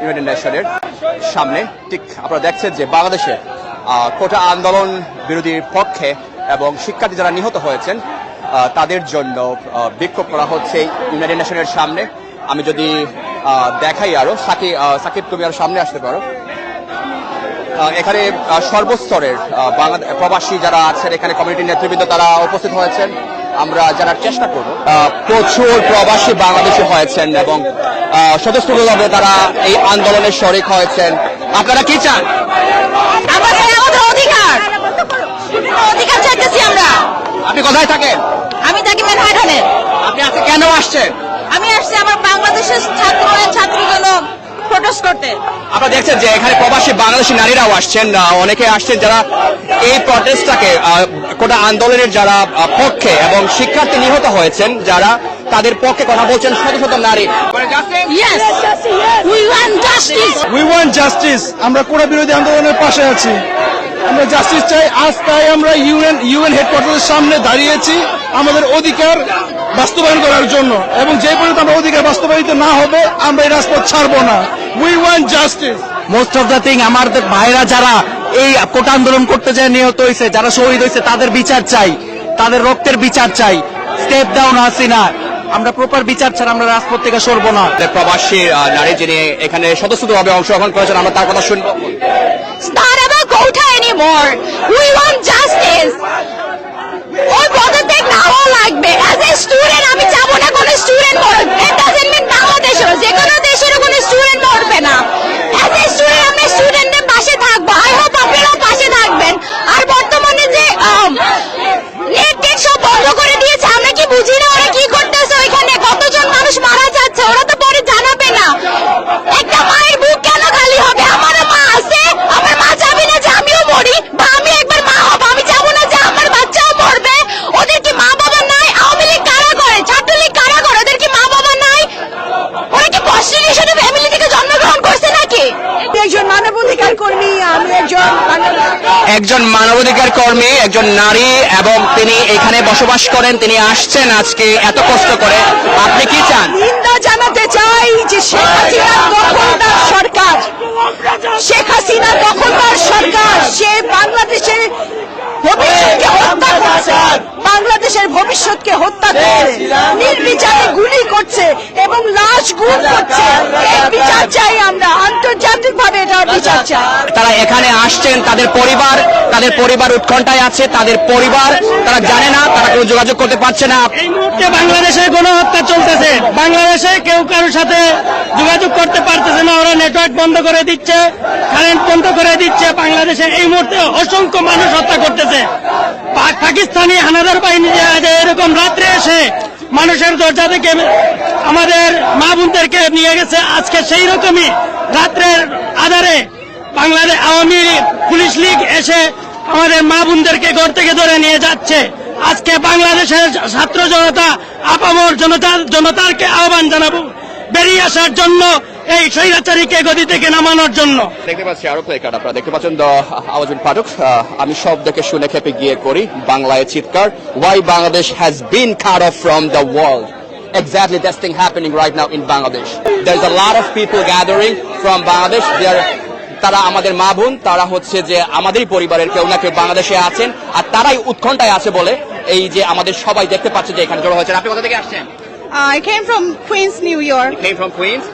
United নেশনের সামনে। ঠিক আপনারা দেখছেন যে বাংলাদেশে কোটা আন্দোলন বিরোধীর পক্ষে এবং শিক্ষার্থী যারা নিহত হয়েছেন তাদের জন্য বিক্ষোভ করা হচ্ছে ইউনাইটেড নেশনের সামনে। আমি যদি দেখাই আরও সাকিব সাকিব, তুমি আর সামনে আসতে পারো। এখানে সর্বস্তরের বাংলাদেশ প্রবাসী যারা আছেন, এখানে কমিউনিটি নেতৃবৃন্দ তারা উপস্থিত হয়েছেন। আমরা জানার চেষ্টা করব। প্রচুর প্রবাসী বাংলাদেশি হয়েছেন এবং স্বতঃস্ফূর্তভাবে তারা এই আন্দোলনের শরিক হয়েছেন। আপনারা কি চান? আমাদের আমাদের অধিকার। অধিকার চাইতেছি আমরা। আপনি কোথায় থাকেন? আমি থাকি ম্যানহাটনে। আপনি আজকে কেন আসছেন? আমি আসছি আমার বাংলাদেশের ছাত্র ছাত্রীগুলো প্রোটেস্ট করতে। আপনারা দেখছেন যে এখানে প্রবাসী বাংলাদেশি নারীরাও আসছেন। অনেকে আসছেন যারা এই প্রটেস্টটাকে কোটা আন্দোলনের যারা পক্ষে এবং শিক্ষার্থী নিহত হয়েছেন যারা তাদের পক্ষে কথা বলছেন শত শত নারী। Yes we want justice we want justice আমরা কোটা বিরোধী আন্দোলনের পাশে আছি। আমরা জাস্টিস চাই। আজ তাই আমরা ইউএন ইউএন হেডকোয়ার্টারের সামনে দাঁড়িয়েছি। আমাদের অধিকার বাস্তবায়ন করার জন্য। এবং যে পর্যন্ত আমরা অধিকার বাস্তবায়িত না হবে আমরা এই রাজপথ ছাড়বো না। We want justice most of the thing আমাদের ভাইরা যারা এই কোটা আন্দোলন করতে যায় নিহত হয়েছে যারা শহীদ হয়েছে তাদের বিচার চাই। তাদের রক্তের বিচার চাই। Step down Hasina. আমরা প্রপার বিচার ছাড়া আমরা রাজপথ থেকে সরবো না। প্রবাসী নারী যিনি এখানে স্বতঃস্ফূর্তভাবে অংশগ্রহণ করেছেন আমরা তার কথা শুনব। It's not about quota anymore. We want justice. ওই পদত্যাগ নাও লাগবে। অ্যাজ এ স্টুডেন্ট আমি যাব না কোনো স্টুডেন্ট মরুক ইট ডাজন্ট মিন বাংলাদেশও যে কোনো দেশেরও কোনো স্টুডেন্ট মরবে না অ্যাজ এ স্টুডেন্ট আমরা স্টুডেন্টদের পাশে থাকব আই হোপ আপনারাও পাশে থাকবেন আর বর্তমানে যে নেট টেট সব বন্ধ করে দিয়েছে আমরা কি বুঝি না ওরা কি করতেছে ওইখানে কতজন মানুষ মারা যাচ্ছে ওরা তো পরে জানাবে না একটা মায়ের বুক কেন খালি হবে আমারও মা আছে আমার মা যাবে না যে আমিও মরি বা আমি একবার মা হব আমি যাব না যে আমার বাচ্চাও মরবে ওদের কি মা বাবা নাই আওয়ামী লীগ কারা করে ছাত্রলীগ কারা করে ওদের কি মা বাবা নাই ওরা কি কনস্টিটিউশনের ফ্যামিলি থেকে জন্মগ্রহণ করছে নাকি একজন মানবাধিকার কর্মী আমি একজন একজন মানবাধিকার কর্মী, একজন নারী, এবং তিনি এখানে বসবাস করেন। তিনি আসছেন আজকে এত কষ্ট করে। আপনি কি চান? নিন্দা জানাতে চাই যে শেখ হাসিনা দখলদার সরকার, শেখ হাসিনা দখলদার সরকার, সে বাংলাদেশে বাংলাদেশের ভবিষ্যৎকে হত্যা করছে নির্বিচারে গুলি করছে এবং লাশ গুম করছে। বিচার চাই আমরা। আন্তর্জাতিক ভাবে এটার বিচার চাই। তারা এখানে আসছেন তাদের পরিবার তাদের পরিবার উৎকণ্ঠায় আছে তাদের পরিবার তারা জানে না তারা কোনো যোগাযোগ করতে পারছে না। এই মুহূর্তে বাংলাদেশে গণহত্যা চলতেছে। বাংলাদেশে কেউ কারোর সাথে যোগাযোগ করতে পারতেছে না। ওরা নেটওয়ার্ক বন্ধ করে দিচ্ছে কারেন্ট বন্ধ করে দিচ্ছে। বাংলাদেশে এই মুহূর্তে অসংখ্য মানুষ হত্যা করতেছে। পাকিস্তানি হানাদার বাহিনী এরকম রাত্রে এসে মানুষের দরজা থেকে আমাদের মা বোনদেরকে নিয়ে গেছে। আজকে সেই রকমই রাত্রের আধারে বাংলাদেশ আওয়ামী পুলিশ লীগ এসে আমাদের মা বোনদেরকে ঘর থেকে ধরে নিয়ে যাচ্ছে। আজকে বাংলাদেশের ছাত্র জনতা, আপামর জনতা জনতারকে আহ্বান জানাব। বেরিয়ে আসার জন্য এই স্বৈরাচারীকে গদি থেকে নামানোর জন্য। দেখতে পাচ্ছি আরও প্লে কার্ড আপনারা দেখতে পাচ্ছেন আওয়াজুল ফারুক আহ, আমি সব দেখে শুনে খেপে গিয়ে করি বাংলায় চিৎকার why Bangladesh has been cut off from the world Exactly, that's thing happening right now in Bangladesh. There's a lot of people gathering from Bangladesh. They are তারা আমাদের মা বোন তারা হচ্ছে যে আমাদেরই পরিবারের কেউ না কেউ বাংলাদেশে আছেন আর তারাই উৎকণ্ঠায় আছে বলে এই যে আমাদের সবাই দেখতে পাচ্ছে যে এখানে জড়ো হয়েছে আপনি কোথা থেকে আসছেন? I came from Queens, New York. Name from Queens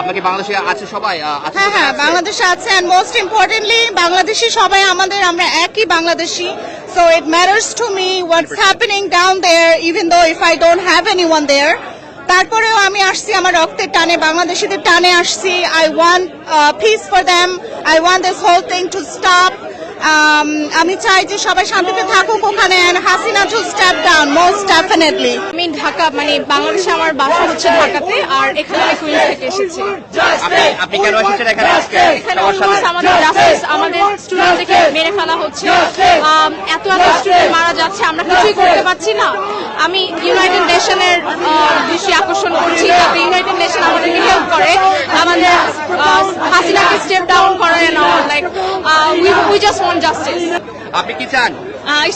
আপনাকে বাংলাদেশে আছে সবাই হ্যাঁ হ্যাঁ বাংলাদেশে আছে অ্যান্ড মোস্ট ইম্পর্টেন্টলি বাংলাদেশি সবাই আমাদের আমরা একই Bangladeshi. So it matters to me what's happening down there even though if I don't have any one there তারপরেও আমি আসছি আমার রক্তের টানে বাংলাদেশিদের টানে আসছি। I want peace for them I want this whole thing to stop আমি চাই যে সবাই শান্তিতে থাকুক ওখানে Hasina to step down most definitely আমি ঢাকা মানে বাংলাদেশে আমার বাসা হচ্ছে ঢাকাতে আর এখানে আমি কুইন্স থেকে এসেছি। আপনি কেন এসেছেন এখানে? আজকে এখানে অলমোস্ট আমাদের জাস্টিস আমাদের স্টুডেন্টদেরকে মেরে ফেলা হচ্ছে। আম, এত এত স্টুডেন্ট মারা যাচ্ছে আমরা কিছুই করতে পারছি না। আমি ইউনাইটেড নেশনের দৃষ্টি আকর্ষণ করছি যাতে ইউনাইটেড নেশন আমাদেরকে হেল্প করে। আমাদের হাসিনাকে স্টেপ ডাউন করে like we just want justice আপনি কি চান?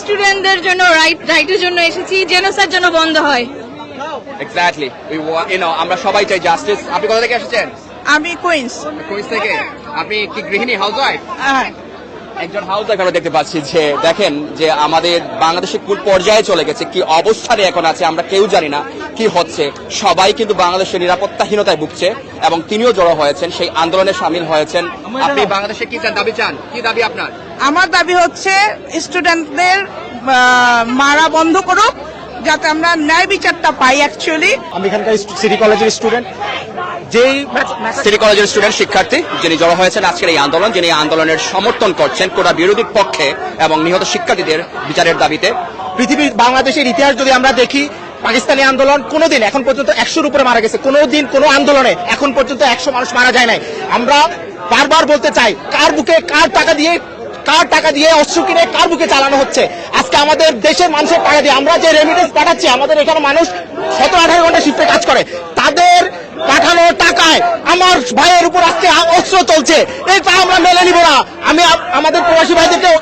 স্টুডেন্টদের জন্য রাইট রাইটের জন্য এসেছি জেনোসাইড জন্য বন্ধ হয়। এক্স্যাক্টলি উই ইউ নো আমরা সবাই চাই জাস্টিস আপনি কোথা থেকে এসেছেন? আমি কুইন্স কুইন্স থেকে। আপনি কি গৃহিণী হাউসওয়াইফ হ্যাঁ। একজন হাউস ওয়াইফ আমরা দেখতে পাচ্ছি যে দেখেন যে আমাদের বাংলাদেশে কোন পর্যায়ে চলে গেছে কি অবস্থানে এখন আছে আমরা কেউ জানি না কি হচ্ছে। সবাই কিন্তু বাংলাদেশের নিরাপত্তাহীনতায় ভুগছে এবং তিনিও জড়ো হয়েছেন সেই আন্দোলনে সামিল হয়েছেন। আপনি বাংলাদেশে কি চান? দাবি চান? কি দাবি আপনার? আমার দাবি হচ্ছে স্টুডেন্টদের মারা বন্ধ করুক যাতে আমরা ন্যায় বিচারটা পাই অ্যাকচুয়ালি আমি এখানকার সিটি কলেজের স্টুডেন্ট যেই সিটি কলেজের স্টুডেন্ট শিক্ষার্থী যিনি জড়ো হয়েছেন আজকের এই আন্দোলন, যিনি আন্দোলনের সমর্থন করছেন কোটা বিরোধীর পক্ষে এবং নিহত শিক্ষার্থীদের বিচারের দাবিতে, পৃথিবীর বাংলাদেশের ইতিহাস যদি আমরা দেখি, পাকিস্তানি আন্দোলন কোনোদিন এখন পর্যন্ত একশোর উপরে মারা গেছে। কোনোদিন কোনো আন্দোলনে এখন পর্যন্ত একশো মানুষ মারা যায় নাই। আমরা বারবার বলতে চাই, কার বুকে কার টাকা দিয়ে, কার টাকা দিয়ে অস্ত্র কিনে কার বুকে চালানো হচ্ছে? আজকে আমাদের দেশের মানুষের টাকা দিয়ে আমরা যে রেমিটেন্স পাঠাচ্ছি, আমাদের এখানে মানুষ সতেরো আঠারো ঘণ্টা শিফটে কাজ করে। পাঠানো টাকায় আমার ভাইয়ের উপর আজকে অস্ত্র চলছে। এটা আমরা মেনে নিব না। আমি আমাদের প্রবাসী ভাইদেরকে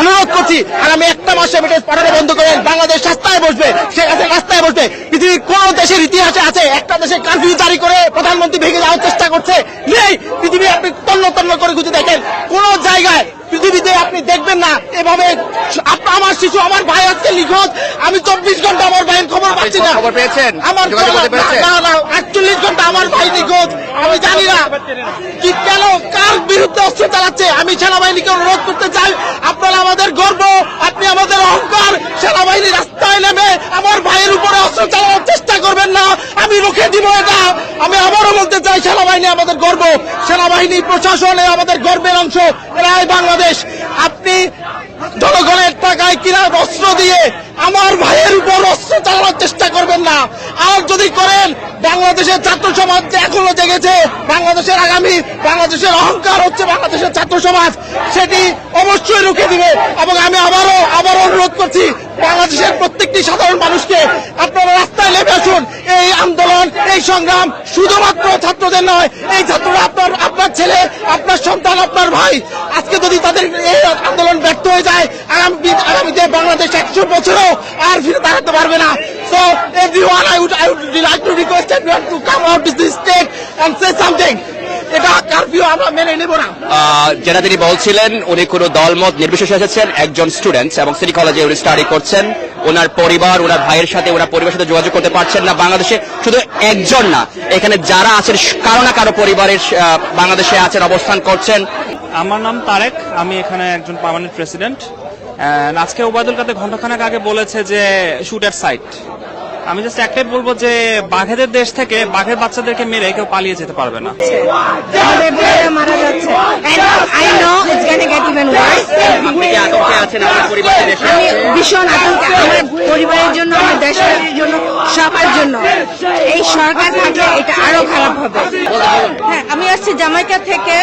অনুরোধ করছি আগামী একটা মাসে রেমিটেন্স পাঠানো বন্ধ করেন বাংলাদেশ রাস্তায় বসবে, সে কাছে রাস্তায় বসবে। পৃথিবীর কোন দেশের ইতিহাসে আছে, একটা দেশে কারফিউ জারি করে প্রধানমন্ত্রী ভেঙে যাওয়ার চেষ্টা করছে? নেই! পৃথিবী আপনি তন্ন তন্ন করে খুঁজে দেখেন, কোন জায়গায় পৃথিবীতে আপনি দেখবেন না। এভাবে আমার শিশু আমার ভাই আজকে নিখোঁজ। আমি চব্বিশ ঘণ্টা আমার ভাইয়ের খবর পাচ্ছি না। খবর পেয়েছেন? আমার আটচল্লিশ ঘণ্টা আমার ভাই নিখোঁজ। আমি জানি না কি কেন কার বিরুদ্ধে অস্ত্র চালাচ্ছে। আমি সেনাবাহিনীকে অনুরোধ করতে চাই আপনারা আমাদের গর্ব আপনি আমাদের অহংকার। সেনাবাহিনী রাস্তায় নেমে আমার ভাইয়ের উপরে অস্ত্র চালানোর চেষ্টা করবেন না। আমি রুখে দিব এটা। আমি আবারও বলতে চাই সেনাবাহিনী আমাদের গর্ব। সেনাবাহিনী প্রশাসন আমাদের গর্বের অংশ। এরাই বাংলাদেশ আপনি জনগণের টাকায় কিনা অস্ত্র দিয়ে আমার ভাইয়ের উপর অস্ত্র চালানোর চেষ্টা করবেন না। আর যদি করেন, বাংলাদেশের ছাত্র সমাজ এখনও জেগেছে, বাংলাদেশের আগামী, বাংলাদেশের অহংকার হচ্ছে বাংলাদেশের ছাত্র সমাজ, সেটি অবশ্যই রুখে দিবে। এবং আমি আবারও আবারও অনুরোধ করছি, বাংলাদেশের প্রত্যেকটি সাধারণ মানুষকে আপনারা রাস্তায় নেমে আসুন। এই আন্দোলন, এই সংগ্রাম শুধুমাত্র ছাত্রদের নয়, এই ছাত্ররা আপনার আপনার ছেলে, আপনার সন্তান, আপনার ভাই। আজকে যদি তাদের এই আন্দোলন ব্যর্থ হয়ে যায়, আগামী আগামীতে বাংলাদেশ একশো বছরও আর ফিরে দাঁড়াতে পারবে না। Would like to request everyone to come out this state and say something এটা কারফিউ আমরা মেনে নেব না। যেটা তিনি বলছিলেন, উনি কোনো দলমত নির্বিশেষে এসেছেন, একজন স্টুডেন্ট এবং সিটি কলেজে উনি স্টাডি করছেন। ওনার পরিবার, ওনার ভাইয়ের সাথে ওনার পরিবারের সাথে যোগাযোগ করতে পারছেন না বাংলাদেশে। শুধু একজন না, এখানে যারা আছেন, কারও না কারও পরিবারের বাংলাদেশে আছেন, অবস্থান করছেন। আমার নাম তারেক, আমি এখানে একজন পার্মানেন্ট প্রেসিডেন্ট আজকে ওবায়দুল কাদের ঘন্টাখানেক আগে বলেছে যে শুট সাইট আমি জাস্ট একটাই বলব যে বাঘেদের দেশ থেকে বাঘের বাচ্চাদেরকে মেরে কেউ পালিয়ে যেতে পারবে না। মারা যাচ্ছে। I know it's gonna get even worse আপনি কি আতঙ্কে আছেন আপনার পরিবার আমি ভীষণ আতঙ্কে। আমার পরিবারের জন্য আমার দেশের জন্য সবার জন্য। এই সরকার থাকলে এটা আরও খারাপ হবে। হ্যাঁ আমি আসছি জামাইকা থেকে।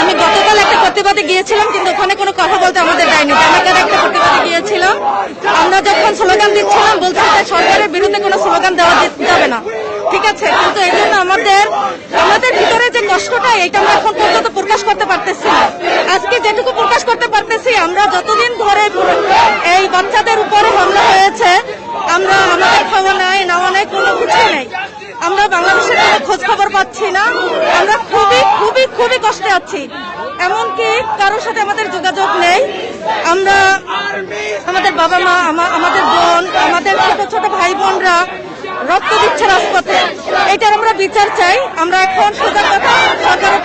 আমি গতকাল একটা প্রতিবাদে গিয়েছিলাম কিন্তু ওখানে কোনো কথা বলতে আমাদের দেয়নি। জামাইকার একটা প্রতিবাদে গিয়েছিলাম আমরা যখন স্লোগান দিচ্ছিলাম সরকারের বিরুদ্ধে কোনো স্লোগান দেওয়া যাবে না। ঠিক আছে? কিন্তু এই জন্য আমাদের আমাদের ভিতরে যে কষ্টটা এটা আমরা এখন পর্যন্ত প্রকাশ করতে পারতেছি না। আজকে যেটুকু প্রকাশ করতে পারতেছি, আমরা যতদিন ধরে এই বাচ্চাদের উপরে হামলা হয়েছে, আমরা আমাদের খাওয়া নাই নেওয়া নাই কোনো কিছু নেই। আমরা বাংলাদেশের কোনো খোঁজ খবর পাচ্ছি না। আমরা খুবই খুবই কষ্টে আছি। এমনকি কারোর সাথে আমাদের যোগাযোগ নেই। আমরা আমাদের বাবা মা আমাদের বোন, আমাদের ছোট ছোট ভাই বোনরা রক্ত দিচ্ছে রাজপথে। এটার আমরা বিচার চাই। আমরা এখন সোজা কথা সরকারের